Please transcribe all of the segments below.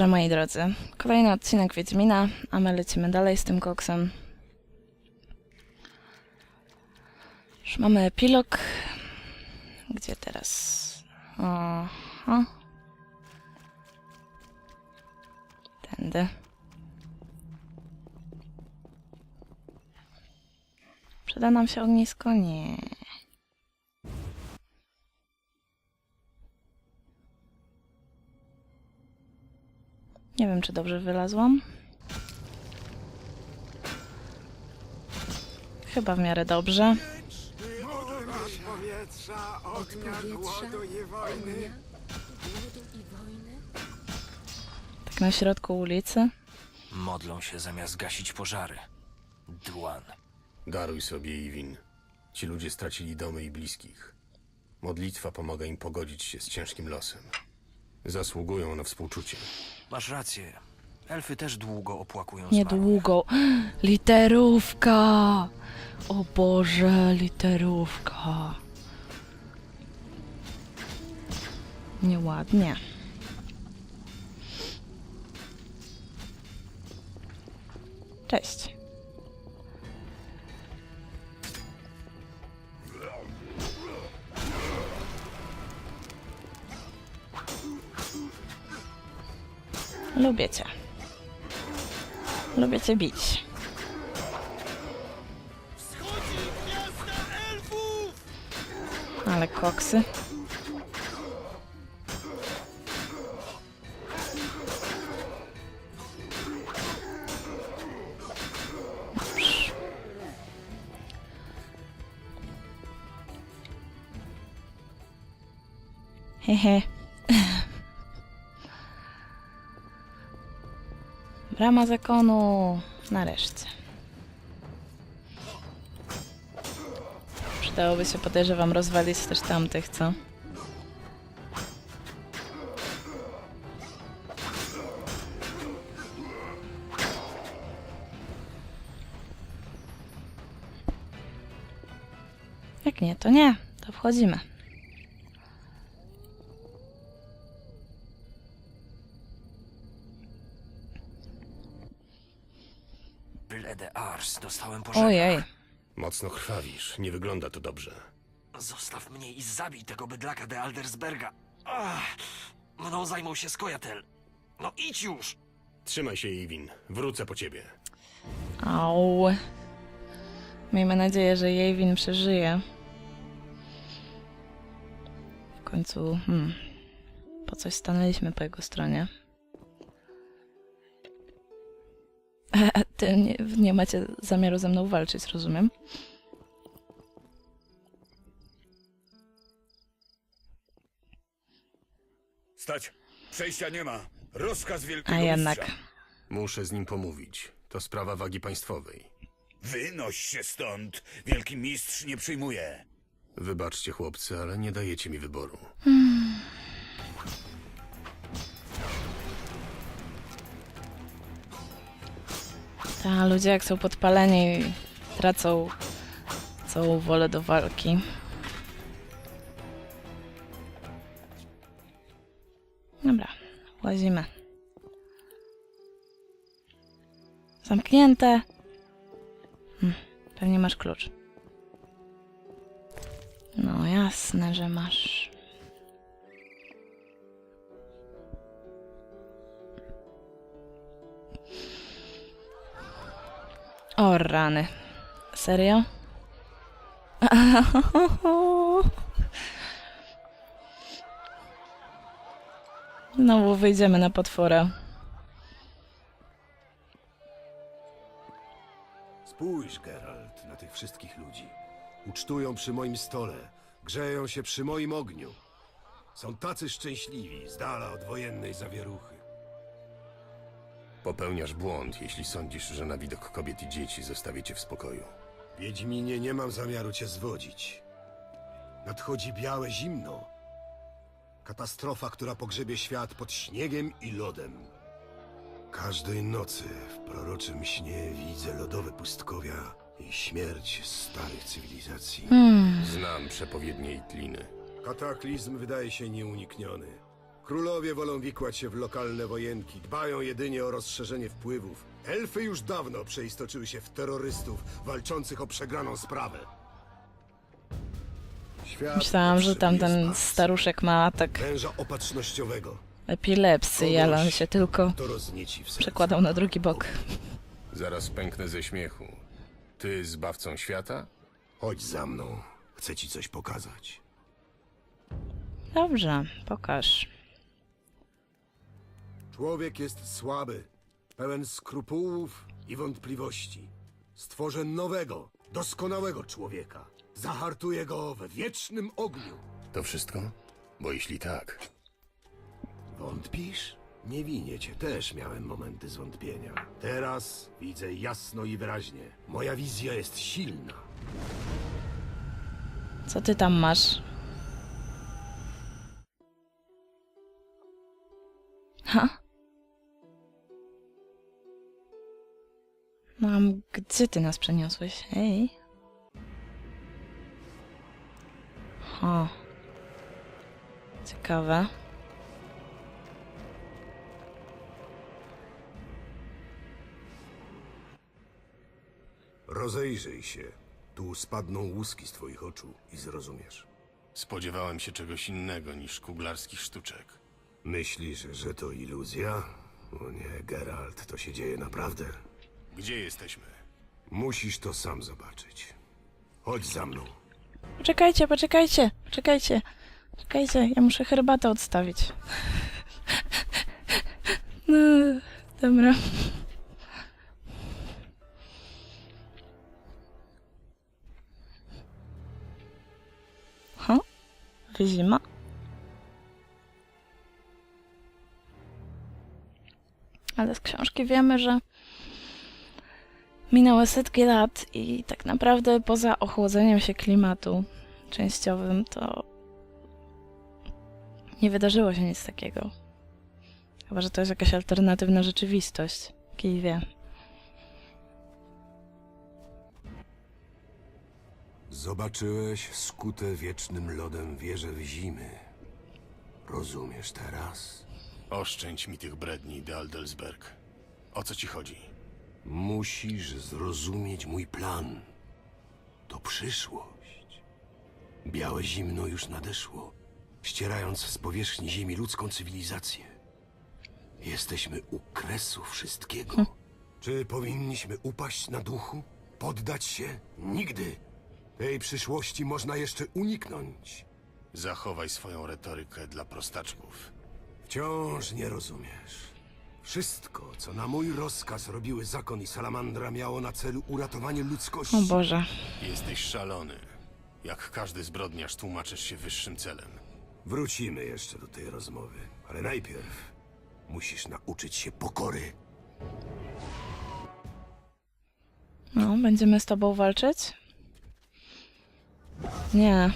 Dobrze, moi drodzy. Kolejny odcinek Wiedźmina, a my lecimy dalej z tym koksem. Już mamy epilog. Gdzie teraz? Aha. Tędy. Przyda nam się ognisko? Nie. Nie wiem, czy dobrze wylazłam. Chyba w miarę dobrze. powietrza, ognia. Tak na środku ulicy. Modlą się zamiast gasić pożary. Dłan. Daruj sobie, Iwin. Ci ludzie stracili domy i bliskich. Modlitwa pomaga im pogodzić się z ciężkim losem. Zasługują na współczucie. Masz rację. Elfy też długo opłakują zmarłych. Niedługo. Literówka! O Boże, literówka. Nieładnie. Cześć. Lubię cię. Lubię cię bić. Ale koksy. Brama zakonu. Nareszcie. Przydałoby się, podejrzewam, rozwalić też tamtych, co? Jak nie, to nie. To wchodzimy. Dostałem pożar. Ojej. Mocno krwawisz, nie wygląda to dobrze. Zostaw mnie i zabij tego bydlaka de Aldersberga. Ach, mną zajmą się Skojatel. No idź już! Trzymaj się, Iwin. Wrócę po ciebie. Au. Miejmy nadzieję, że jej win przeżyje. W końcu, hmm, po coś stanęliśmy po jego stronie. Ty nie, nie macie zamiaru ze mną walczyć, rozumiem? Stać! Przejścia nie ma. Rozkaz A wielkiego jednak. mistrza. Muszę z nim pomówić. To sprawa wagi państwowej. Wynoś się stąd. Wielki mistrz nie przyjmuje. Wybaczcie, chłopcy, ale nie dajecie mi wyboru. Ta, ludzie jak są podpaleni, tracą całą wolę do walki. Dobra, łazimy. Zamknięte. Hm, pewnie masz klucz. No jasne, że masz. O rany. Serio? Znowu wyjdziemy na potwora. Spójrz, Geralt, na tych wszystkich ludzi. Ucztują przy moim stole, grzeją się przy moim ogniu. Są tacy szczęśliwi, z dala od wojennej zawieruchy. Popełniasz błąd, jeśli sądzisz, że na widok kobiet i dzieci zostawię cię w spokoju. Wiedźminie, nie mam zamiaru cię zwodzić. Nadchodzi białe zimno. Katastrofa, która pogrzebie świat pod śniegiem i lodem. Każdej nocy w proroczym śnie widzę lodowe pustkowia i śmierć starych cywilizacji. Hmm. Znam przepowiednie i tliny. Kataklizm wydaje się nieunikniony. Królowie wolą wikłać się w lokalne wojenki, dbają jedynie o rozszerzenie wpływów. Elfy już dawno przeistoczyły się w terrorystów walczących o przegraną sprawę. Świat Myślałam, że potrzebuje tamten wsparcia. staruszek ma atak Węża opatrznościowego. epilepsji, ale on się tylko To roznieci w sercu. przekładał na drugi bok. Zaraz pęknę ze śmiechu. Ty zbawcą świata? Chodź za mną. Chcę ci coś pokazać. Dobrze, pokaż. Człowiek jest słaby, pełen skrupułów i wątpliwości. Stworzę nowego, doskonałego człowieka. Zahartuję go we wiecznym ogniu. To wszystko? Bo jeśli tak, Wątpisz? Nie winię cię, też miałem momenty zwątpienia. Teraz widzę jasno i wyraźnie. Moja wizja jest silna. Co ty tam masz? Ha? Mam, gdzie ty nas przeniosłeś? Hej. Ha. Ciekawe. Rozejrzyj się. Tu spadną łuski z twoich oczu i zrozumiesz. spodziewałem się czegoś innego niż kuglarskich sztuczek. Myślisz, że to iluzja? O nie, Geralt, to się dzieje naprawdę. Gdzie jesteśmy? Musisz to sam zobaczyć. Chodź za mną. Poczekajcie, poczekajcie, poczekajcie. Czekajcie, ja muszę herbatę odstawić. No, dobra. Ha? Wyzima? Ale z książki wiemy, że minęły setki lat i tak naprawdę poza ochłodzeniem się klimatu częściowym to nie wydarzyło się nic takiego. Chyba, że to jest jakaś alternatywna rzeczywistość. Kij wie. Zobaczyłeś skute wiecznym lodem wieże w zimy. Rozumiesz teraz? Oszczędź mi tych bredni, de Aldelsberg. O co ci chodzi? Musisz zrozumieć mój plan. To przyszłość. Białe zimno już nadeszło, ścierając z powierzchni ziemi ludzką cywilizację. Jesteśmy u kresu wszystkiego. Czy powinniśmy upaść na duchu? Poddać się? Nigdy. Tej przyszłości można jeszcze uniknąć. Zachowaj swoją retorykę dla prostaczków. Wciąż nie rozumiesz. Wszystko, co na mój rozkaz robiły zakon i salamandra, miało na celu uratowanie ludzkości. O Boże. Jesteś szalony. Jak każdy zbrodniarz tłumaczysz się wyższym celem. Wrócimy jeszcze do tej rozmowy, ale najpierw musisz nauczyć się pokory. No, będziemy z tobą walczyć? Nie.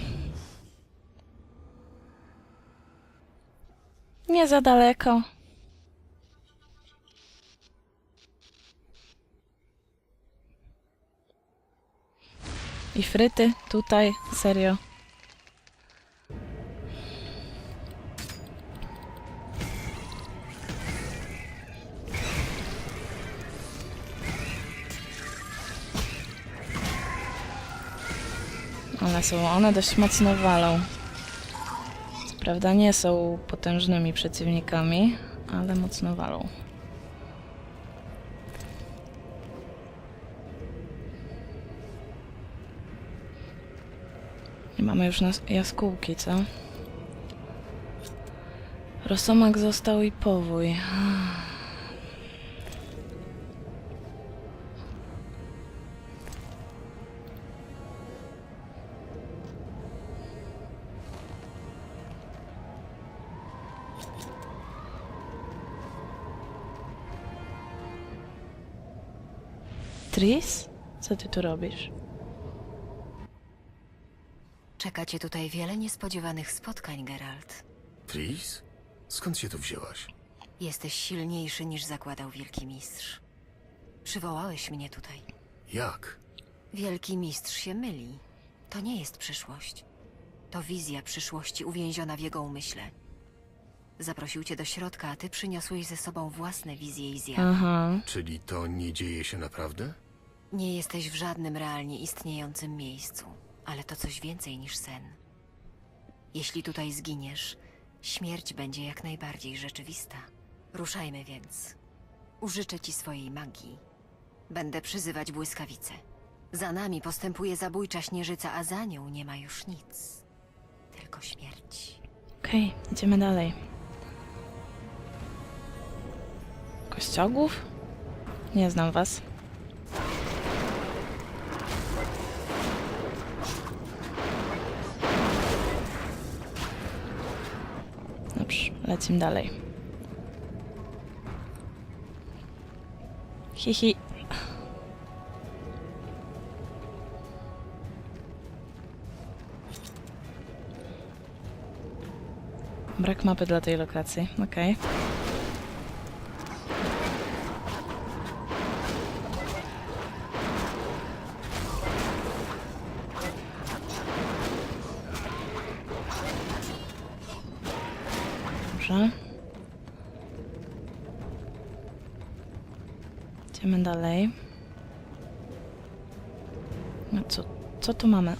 Nie za daleko. I fryty tutaj, serio. Ale są one dość mocno walą. Co prawda nie są potężnymi przeciwnikami, ale mocno walą. Mamy już nas jaskółki, co? Rosomak został i powój. Tris? Co ty tu robisz? Czeka cię tutaj wiele niespodziewanych spotkań, Geralt. Tris? Skąd się tu wzięłaś? Jesteś silniejszy niż zakładał Wielki Mistrz. Przywołałeś mnie tutaj. Jak? Wielki Mistrz się myli. To nie jest przyszłość. To wizja przyszłości uwięziona w jego umyśle. Zaprosił cię do środka, a ty przyniosłeś ze sobą własne wizje i zjawy. Aha. Czyli to nie dzieje się naprawdę? Nie jesteś w żadnym realnie istniejącym miejscu, ale to coś więcej niż sen. Jeśli tutaj zginiesz, śmierć będzie jak najbardziej rzeczywista. Ruszajmy więc. Użyczę ci swojej magii. Będę przyzywać błyskawice. Za nami postępuje zabójcza śnieżyca, a za nią nie ma już nic. Tylko śmierć. Okej, idziemy dalej. Kościogłów? Nie znam was. Lecimy dalej. Hihi. Brak mapy dla tej lokacji. Okej. Dobrze.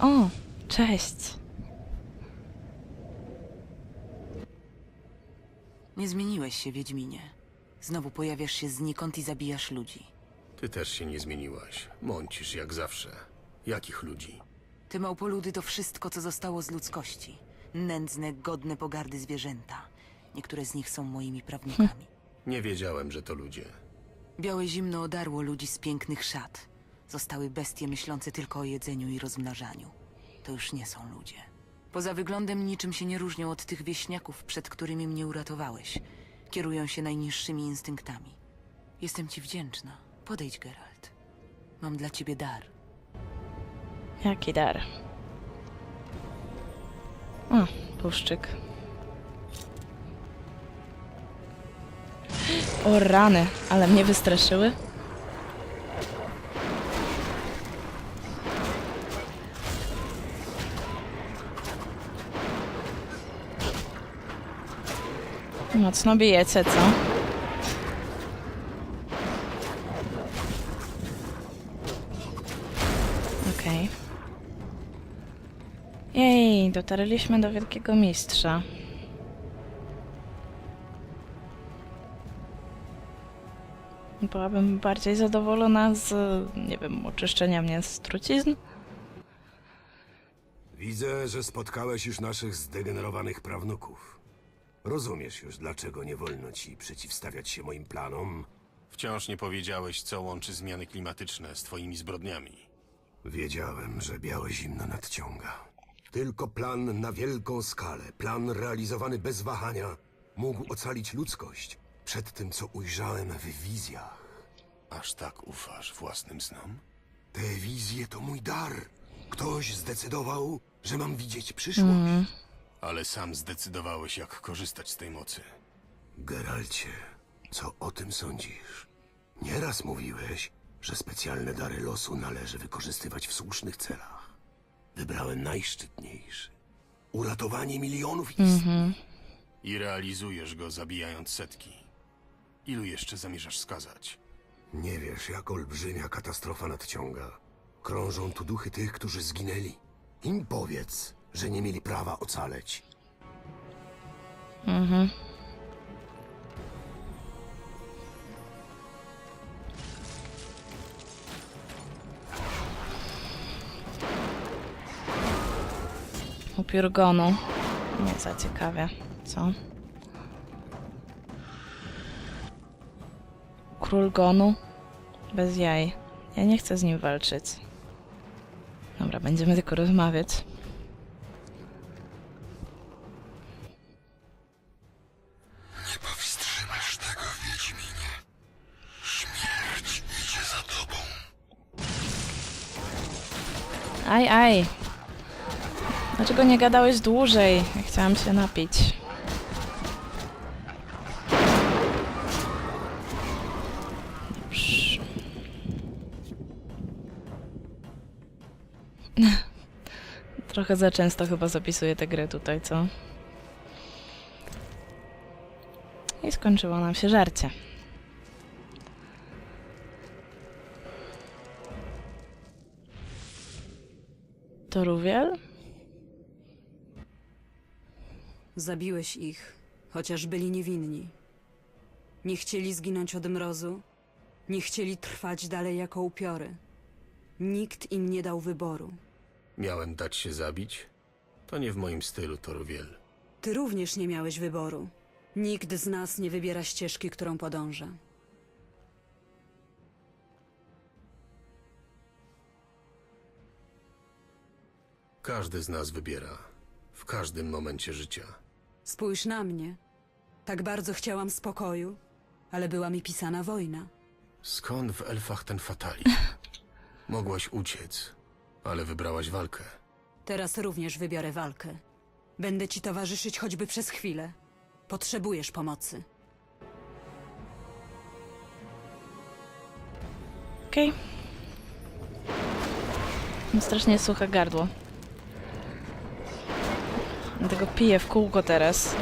O, cześć. Nie zmieniłeś się, Wiedźminie. Znowu pojawiasz się znikąd i zabijasz ludzi. Ty też się nie zmieniłaś. Mącisz jak zawsze. Jakich ludzi? Te małpoludy to wszystko, co zostało z ludzkości. Nędzne, godne pogardy zwierzęta. Niektóre z nich są moimi prawnikami. Nie wiedziałem, że to ludzie. Białe zimno odarło ludzi z pięknych szat. Zostały bestie myślące tylko o jedzeniu i rozmnażaniu. To już nie są ludzie. Poza wyglądem niczym się nie różnią od tych wieśniaków, przed którymi mnie uratowałeś. Kierują się najniższymi instynktami. Jestem ci wdzięczna. Podejdź, Geralt. Mam dla ciebie dar. Jaki dar? O, puszczyk. O rany, ale mnie wystraszyły. Mocno bijecie, co? Okej. Jej, dotarliśmy do Wielkiego Mistrza. Byłabym bardziej zadowolona z, nie wiem, oczyszczenia mnie z trucizn. Widzę, że spotkałeś już naszych zdegenerowanych prawnuków. Rozumiesz już, dlaczego nie wolno ci przeciwstawiać się moim planom? Wciąż nie powiedziałeś, co łączy zmiany klimatyczne z twoimi zbrodniami. Wiedziałem, że białe zimno nadciąga. Tylko plan na wielką skalę, plan realizowany bez wahania, mógł ocalić ludzkość przed tym, co ujrzałem w wizjach. Aż tak ufasz własnym snom? Te wizje to mój dar. Ktoś zdecydował, że mam widzieć przyszłość. Ale sam zdecydowałeś, jak korzystać z tej mocy. Geralcie, co o tym sądzisz? Nieraz mówiłeś, że specjalne dary losu należy wykorzystywać w słusznych celach. Wybrałem najszczytniejszy. Uratowanie milionów istnień. I realizujesz go, zabijając setki. Ilu jeszcze zamierzasz skazać? Nie wiesz, jak olbrzymia katastrofa nadciąga. Krążą tu duchy tych, którzy zginęli. Im powiedz, że nie mieli prawa ocaleć. Upiór gonu. Nie za ciekawie. Co? Król gonu? Bez jaj. Ja nie chcę z nim walczyć. Dobra, będziemy tylko rozmawiać. Aj, aj. Dlaczego nie gadałeś dłużej? Ja chciałam się napić. Dobrze. Trochę za często chyba zapisuję tę grę tutaj, co? I skończyło nam się żarcie. To Ruwiel? Zabiłeś ich, chociaż byli niewinni. Nie chcieli zginąć od mrozu, nie chcieli trwać dalej jako upiory. Nikt im nie dał wyboru. Miałem dać się zabić? To nie w moim stylu, Toruwiel. Ty również nie miałeś wyboru. Nikt z nas nie wybiera ścieżki, którą podąża. Każdy z nas wybiera. W każdym momencie życia. Spójrz na mnie. Tak bardzo chciałam spokoju, ale była mi pisana wojna. Skąd w elfach ten fatali? Mogłaś uciec, ale wybrałaś walkę. Teraz również wybiorę walkę. Będę ci towarzyszyć choćby przez chwilę. Potrzebujesz pomocy. Okej. Mam strasznie suche gardło. Dlatego piję w kółko teraz.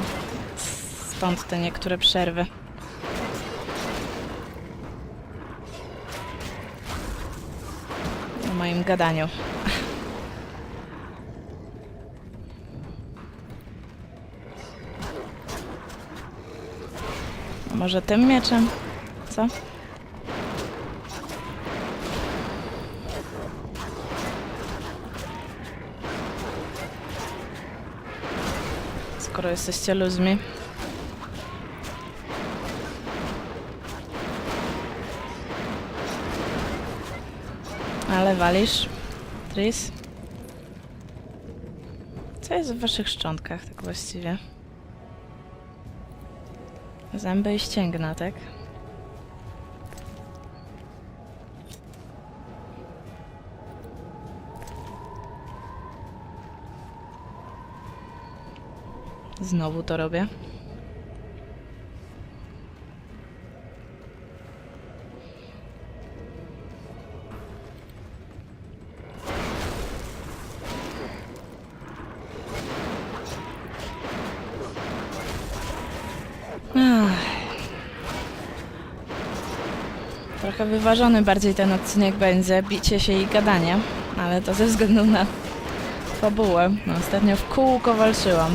Stąd te niektóre przerwy. W moim gadaniu. Może tym mieczem? Co? Skoro jesteście ludźmi. Ale walisz, Tris? Co jest w waszych szczątkach, tak właściwie? Zęby i ścięgna, tak? Znowu to robię. Trochę wyważony bardziej ten odcinek będzie, bicie się i gadanie, ale to ze względu na fabułę. No, ostatnio w kółko walczyłam.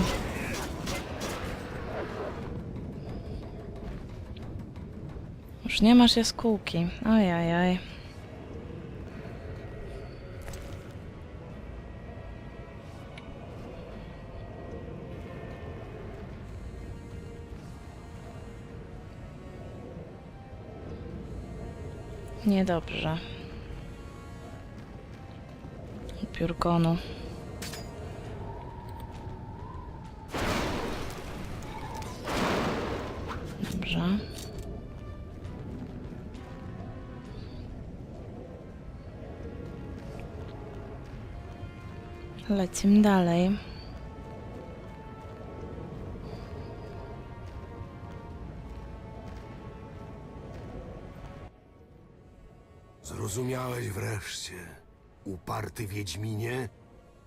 Już nie masz jaskółki. Ojajaj. Niedobrze. Piórkonu. Dobrze. Lecimy dalej. Zrozumiałeś wreszcie, uparty Wiedźminie?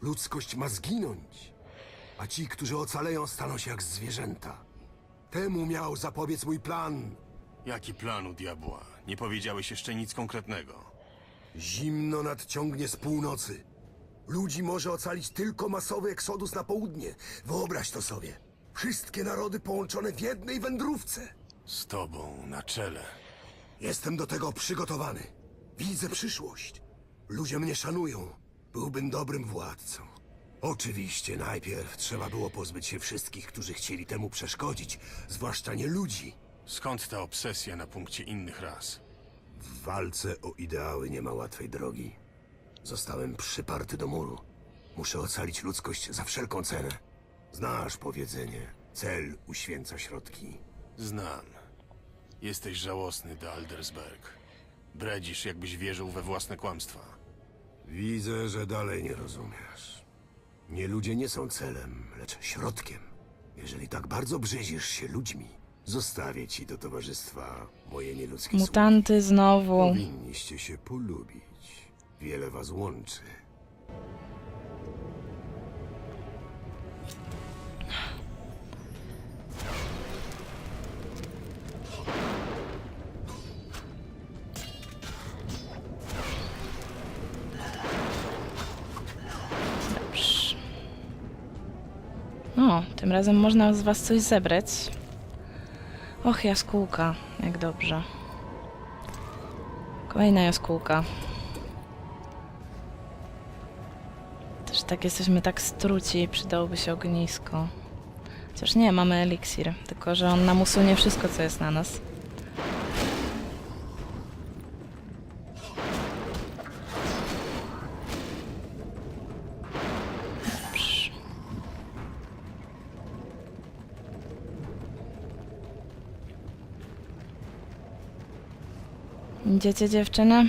Ludzkość ma zginąć, a ci, którzy ocaleją, staną się jak zwierzęta. Temu miał zapobiec mój plan. Jaki plan u diabła? Nie powiedziałeś jeszcze nic konkretnego. Zimno nadciągnie z północy. Ludzi może ocalić tylko masowy eksodus na południe. Wyobraź to sobie. Wszystkie narody połączone w jednej wędrówce. Z tobą na czele. Jestem do tego przygotowany. Widzę przyszłość. Ludzie mnie szanują. Byłbym dobrym władcą. Oczywiście najpierw trzeba było pozbyć się wszystkich, którzy chcieli temu przeszkodzić, zwłaszcza nie ludzi. Skąd ta obsesja na punkcie innych ras? W walce o ideały nie ma łatwej drogi. Zostałem przyparty do muru. Muszę ocalić ludzkość za wszelką cenę. Znasz powiedzenie. Cel uświęca środki. Znam. Jesteś żałosny, de Aldersberg. Bredzisz, jakbyś wierzył we własne kłamstwa. Widzę, że dalej nie rozumiesz. Nie ludzie nie są celem, lecz środkiem. Jeżeli tak bardzo brzydzisz się ludźmi, zostawię ci do towarzystwa moje nieludzkie sługi. Mutanty znowu. Powinniście się polubić. Wiele was łączy. Tym razem można z was coś zebrać. Och, jaskółka, jak dobrze. Kolejna jaskółka. Tak jesteśmy tak struci, przydałoby się ognisko. Chociaż nie, mamy eliksir, tylko że on nam usunie wszystko, co jest na nas. Idziecie dziewczyny?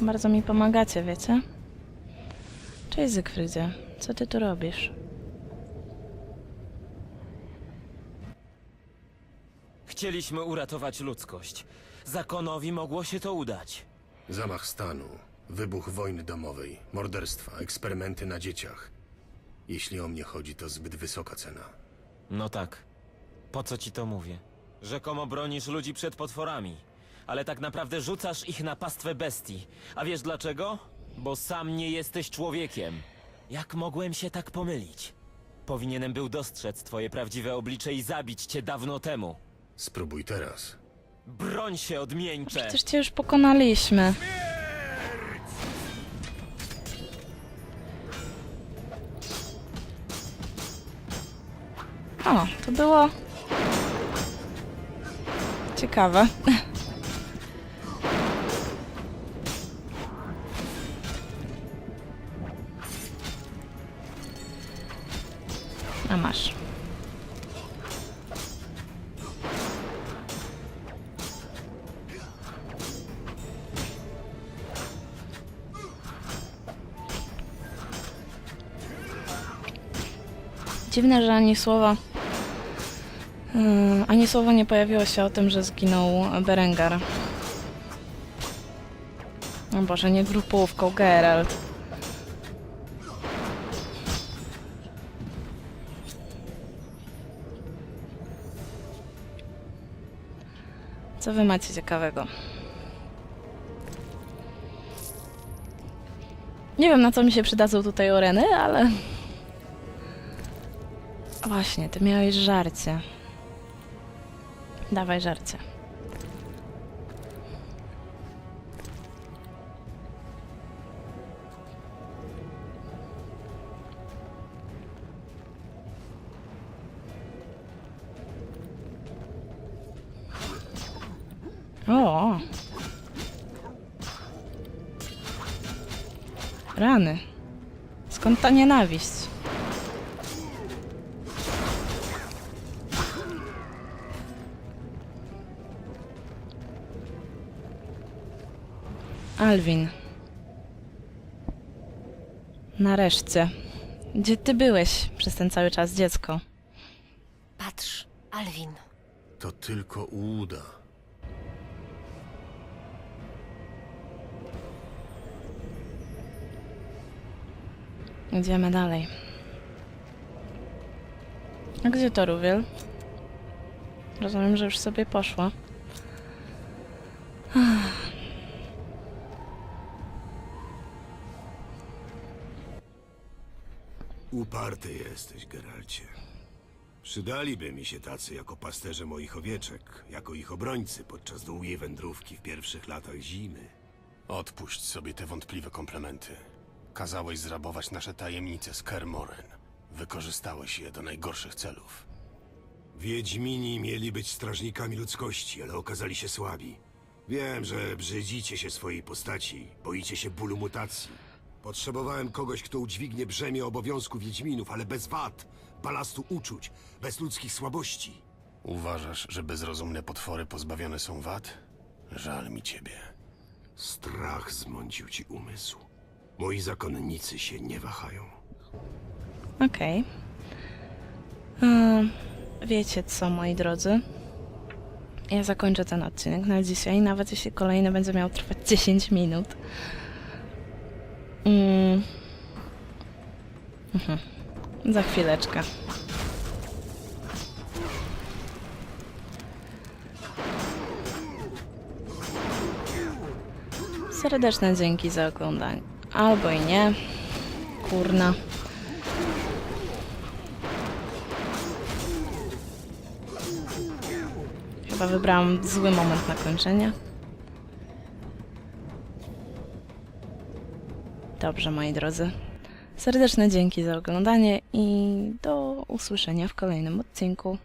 Bardzo mi pomagacie, wiecie? Cześć Zygfrydzie, co ty tu robisz? Chcieliśmy uratować ludzkość. Zakonowi mogło się to udać. Zamach stanu, wybuch wojny domowej, morderstwa, eksperymenty na dzieciach. Jeśli o mnie chodzi, to zbyt wysoka cena. No tak. Po co ci to mówię? Rzekomo bronisz ludzi przed potworami, ale tak naprawdę rzucasz ich na pastwę bestii. A wiesz dlaczego? Bo sam nie jesteś człowiekiem. Jak mogłem się tak pomylić? Powinienem był dostrzec twoje prawdziwe oblicze i zabić cię dawno temu. Spróbuj teraz. Broń się, odmieńcze! Przecież cię już pokonaliśmy. O, to było... Ciekawe. Dziwne, że ani słowa. Yy, ani słowa nie pojawiło się o tym, że zginął Berengar. O Boże, nie grupówką, Geralt. Co wy macie ciekawego? Nie wiem, na co mi się przydadzą tutaj oreny, ale... Właśnie, ty miałeś żarcie. Dawaj żarcie. O! Rany. Skąd ta nienawiść? Alwin. Nareszcie. Gdzie ty byłeś przez ten cały czas, dziecko? Patrz, Alwin. To tylko ułuda. Idziemy dalej. A gdzie to Ruwiel? Rozumiem, że już sobie poszła. Uparty jesteś, Geralcie. Przydaliby mi się tacy jako pasterze moich owieczek, jako ich obrońcy podczas długiej wędrówki w pierwszych latach zimy. Odpuść sobie te wątpliwe komplementy. Kazałeś zrabować nasze tajemnice z Kermoren. Wykorzystałeś je do najgorszych celów. Wiedźmini mieli być strażnikami ludzkości, ale okazali się słabi. Wiem, że brzydzicie się swojej postaci, boicie się bólu mutacji. Potrzebowałem kogoś, kto udźwignie brzemię obowiązku Wiedźminów, ale bez wad, balastu uczuć, bez ludzkich słabości. Uważasz, że bezrozumne potwory pozbawione są wad? Żal mi ciebie. Strach zmącił ci umysł. Moi zakonnicy się nie wahają. Okej. Wiecie co, moi drodzy? Ja zakończę ten odcinek na dzisiaj, nawet jeśli kolejny będzie miał trwać 10 minut. Mm. Za chwileczkę. Serdeczne dzięki za oglądanie. Albo i nie. Kurna. Chyba wybrałam zły moment na kończenie. Dobrze, moi drodzy. Serdeczne dzięki za oglądanie i do usłyszenia w kolejnym odcinku.